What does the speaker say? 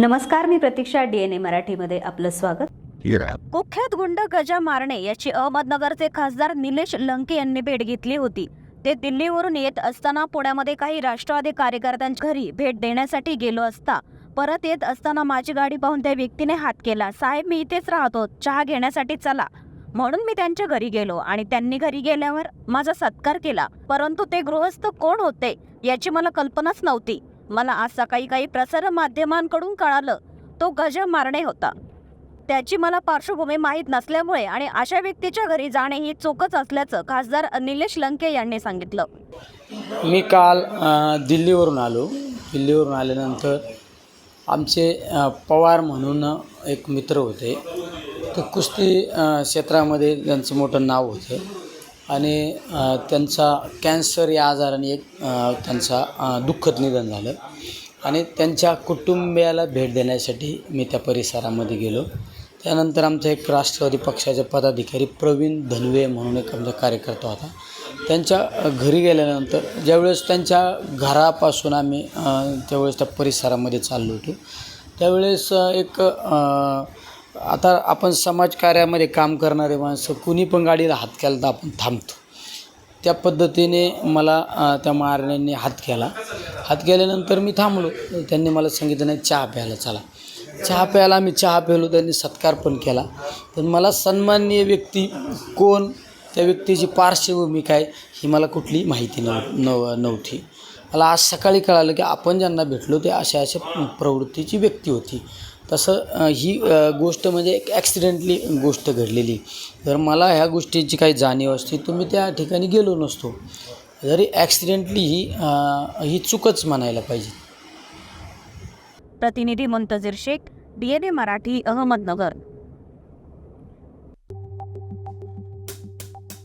नमस्कार मी प्रतीक्षा डीएनए मराठीमध्ये आपलं स्वागत. कुख्यात गुंड गजा मारणे याची अहमदनगरचे खासदार निलेश लंके यांनी भेट घेतली होती. ते दिल्लीवरून येत असताना पुण्यामध्ये काही राष्ट्रवादी कार्यकर्त्यांच्या घरी भेट देण्यासाठी गेलो असता. परत येत असताना माझी गाडी पाहून त्या व्यक्तीने हात केला. साहेब मी इथेच राहतो चहा घेण्यासाठी चला. म्हणून मी त्यांच्या घरी गेलो आणि त्यांनी घरी गेल्यावर माझा सत्कार केला. परंतु ते गृहस्थ कोण होते याची मला कल्पनाच नव्हती. मला आज सकाळी काही प्रसार माध्यमांकडून कळालं तो गज मारणे होता. त्याची मला पार्श्वभूमी माहीत नसल्यामुळे आणि अशा व्यक्तीच्या घरी जाणे ही चोकच असल्याचं खासदार निलेश लंके यांनी सांगितलं. मी काल दिल्लीवरून आलो. दिल्लीवरून आल्यानंतर आमचे पवार म्हणून एक मित्र होते. ते कुस्ती क्षेत्रामध्ये त्यांचं मोठं नाव होतं. आणि त्यांचा कॅन्सर या आजाराने एक त्यांचा दुःखद निधन झालं. आणि त्यांच्या कुटुंबियाला भेट देण्यासाठी मी त्या परिसरामध्ये गेलो. त्यानंतर आमचा एक राष्ट्रवादी पक्षाचे पदाधिकारी प्रवीण धनवे म्हणून एक आमचा कार्यकर्ता होता. त्यांच्या घरी गेल्यानंतर ज्यावेळेस त्यांच्या घरापासून आम्ही त्यावेळेस त्या परिसरामध्ये चाललो होतो. त्यावेळेस एक आता आपण समाजकार्यामध्ये काम करणारे माणसं कुणी पण गाडीला हात केला तर आपण थांबतो. त्या पद्धतीने मला त्या मारण्याने हात केला. हात केल्यानंतर मी थांबलो. त्यांनी मला सांगितलं नाही चहा प्यायला चला. चहा प्यायला आम्ही चहा प्यालो त्यांनी सत्कार पण केला. पण मला सन्माननीय व्यक्ती कोण? त्या व्यक्तीची पार्श्वभूमी काय ही मला कुठली माहिती नव्ह नव नव्हती. मला आज सकाळी कळालं की आपण ज्यांना भेटलो ते अशा अशा प्रवृत्तीची व्यक्ती होती. तसं ही गोष्ट म्हणजे एक ॲक्सिडेंटली गोष्ट घडलेली. जर मला ह्या गोष्टीची काही जाणीव असती तर मी त्या ठिकाणी गेलो नसतो. जरी ॲक्सिडेंटली ही ही चूकच म्हणायला पाहिजे. प्रतिनिधी Muntazir Shaikh D N A Marathi Ahmednagar.